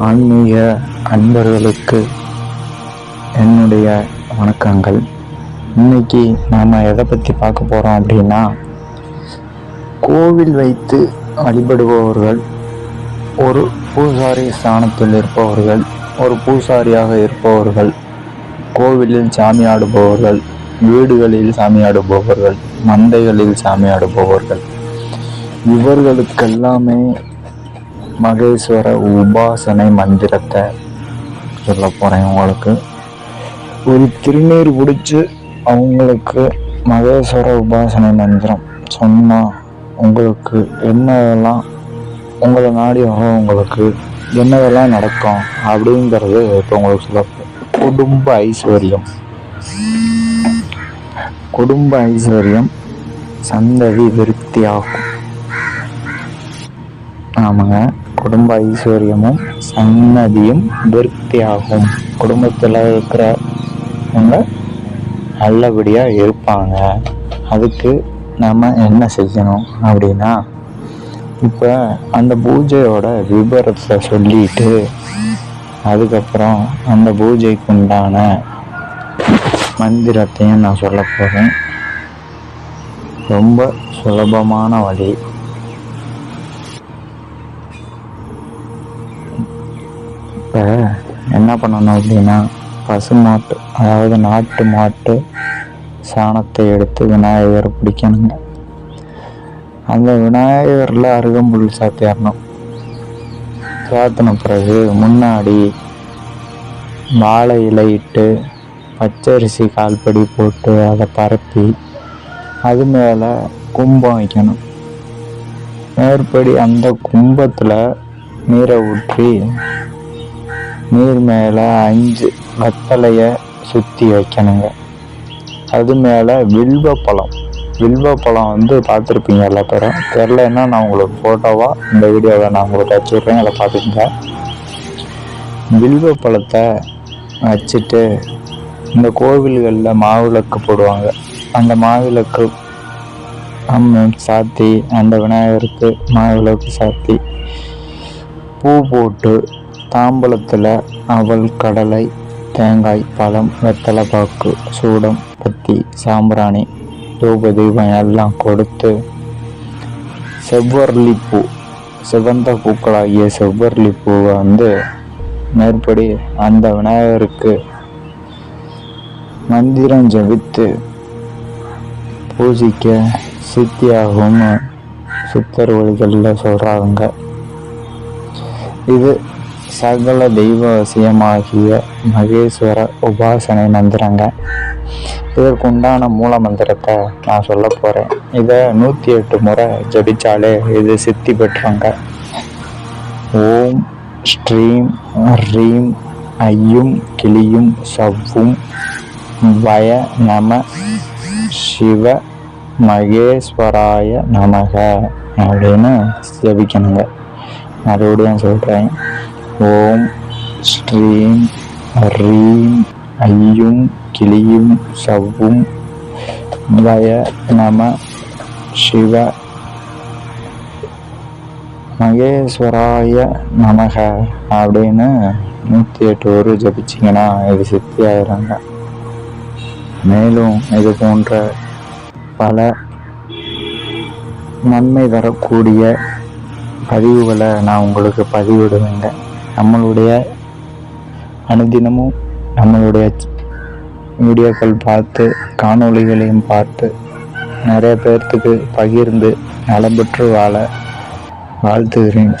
ஆன்மீக அன்பர்களுக்கு என்னுடைய வணக்கங்கள். இன்னைக்கு நாம் எதை பற்றி பார்க்க போகிறோம் அப்படின்னா கோவில் வைத்து வழிபடுபவர்கள் ஒரு பூசாரி ஸ்தானத்தில் இருப்பவர்கள் ஒரு பூசாரியாக இருப்பவர்கள் கோவிலில் சாமி ஆடுபவர்கள் வீடுகளில் சாமி ஆடுபவர்கள் மந்தைகளில் சாமி ஆடுபவர்கள் இவர்களுக்கெல்லாமே மகேஸ்வர உபாசனை மந்திரத்தை சொல்ல போகிறேன் உங்களுக்கு. ஒரு திருநீர் பிடிச்சி அவங்களுக்கு மகேஸ்வர உபாசனை மந்திரம் சொன்னால் உங்களுக்கு என்னதெல்லாம் உங்களை நாடி வரும் உங்களுக்கு என்னதெல்லாம் நடக்கும் அப்படிங்கிறது இப்போ உங்களுக்கு சொல்ல குடும்ப ஐஸ்வர்யம். குடும்ப ஐஸ்வர்யம் சந்ததி விருத்தியாகும். ஆமாங்க. குடும்ப ஐஸ்வர்யமும் சன்னதியும் விருத்தியாகும் குடும்பத்தில் இருக்கிறவங்க நல்லபடியாக இருப்பாங்க. அதுக்கு நம்ம என்ன செய்யணும் அப்படின்னா இப்போ அந்த பூஜையோட விபரத்தை சொல்லிட்டு அதுக்கப்புறம் அந்த பூஜைக்கு உண்டான மந்திரத்தையும் நான் சொல்ல போகிறேன் ரொம்ப சுலபமான வழி. என்ன பண்ணணும் அப்படின்னா பசு மாட்டு அதாவது நாட்டு மாட்டு சாணத்தை எடுத்து விநாயகர் பிடிக்கணுங்க. அந்த விநாயகரில் அருகம்புல் சாத்தியாரணும். சாத்தின பிறகு முன்னாடி வாழை இலையிட்டு பச்சரிசி கால்படி போட்டு அதை பரப்பி அது மேலே கும்பம் வைக்கணும். மேற்படி அந்த கும்பத்தில் நீரை ஊற்றி நீர் மேலே அஞ்சு வெத்தலையை சுற்றி வைக்கணுங்க. அது மேலே வில்வ பழம். வில்வ பழம் வந்து பார்த்துருப்பீங்க எல்லா பேரும். தெரிலன்னா நான் உங்களுக்கு ஃபோட்டோவாக இந்த வீடியோவை நான் உங்களுக்கு வச்சுருக்கேன் விட்றேன் அதை பார்த்துக்கங்க. வில்வ பழத்தை வச்சுட்டு இந்த கோவில்களில் மாவிளக்கு போடுவாங்க. அந்த மாவிளக்கு அம்மன் சாத்தி அந்த விநாயகருக்கு மாவிளக்கு சாத்தி பூ போட்டு தாம்பலத்தில் அவல் கடலை தேங்காய் பழம் வெத்தலைப்பாக்கு சூடம் பத்தி சாம்பிராணி தூப தீபம் எல்லாம் கொடுத்து செவ்வரளி பூ சிவந்த பூக்களாகிய செவ்வரளி பூவை வந்து மேற்படி அந்த விநாயகருக்கு மந்திரம் ஜபித்து பூஜிக்க சித்தியாகும்னு சித்தர் வழிகளில் சொல்கிறாங்க இது சகல தெய்வ வசியமாகிய மகேஸ்வர உபாசனை மந்திரங்க. இதற்குண்டான மூல மந்திரத்தை நான் சொல்ல போகிறேன் இதை நூற்றி எட்டு முறை ஜபிச்சாலே இது சித்தி பெற்றாங்க ஓம் ஸ்ரீம் ரீம் ஐயும் கிளியும் சவ்வும் வய நம சிவ மகேஸ்வராய நமக அப்படின்னு ஜபிக்கணுங்க. மறுபடியும் சொல்கிறேன் ஓம் ஸ்ரீம் ரீம் ஐயும் கிளியும் சவ்வும். வய நம சிவ மகேஸ்வராய நமக அப்படின்னு நூற்றி எட்டு ஒரு ஜபிச்சிங்கன்னா இது சித்தி ஆயிடுறாங்க. மேலும் இது போன்ற பல நன்மை தரக்கூடிய பதிவுகளை நான் உங்களுக்கு பதிவிடுவேங்க. நம்மளுடைய அனுதினமும் நம்மளுடைய வீடியோக்கள் பார்த்து காணொளிகளையும் பார்த்து நிறைய பேர்த்துக்கு பகிர்ந்து நலம்பெற்று வாழ வாழ்த்துகிறேன்.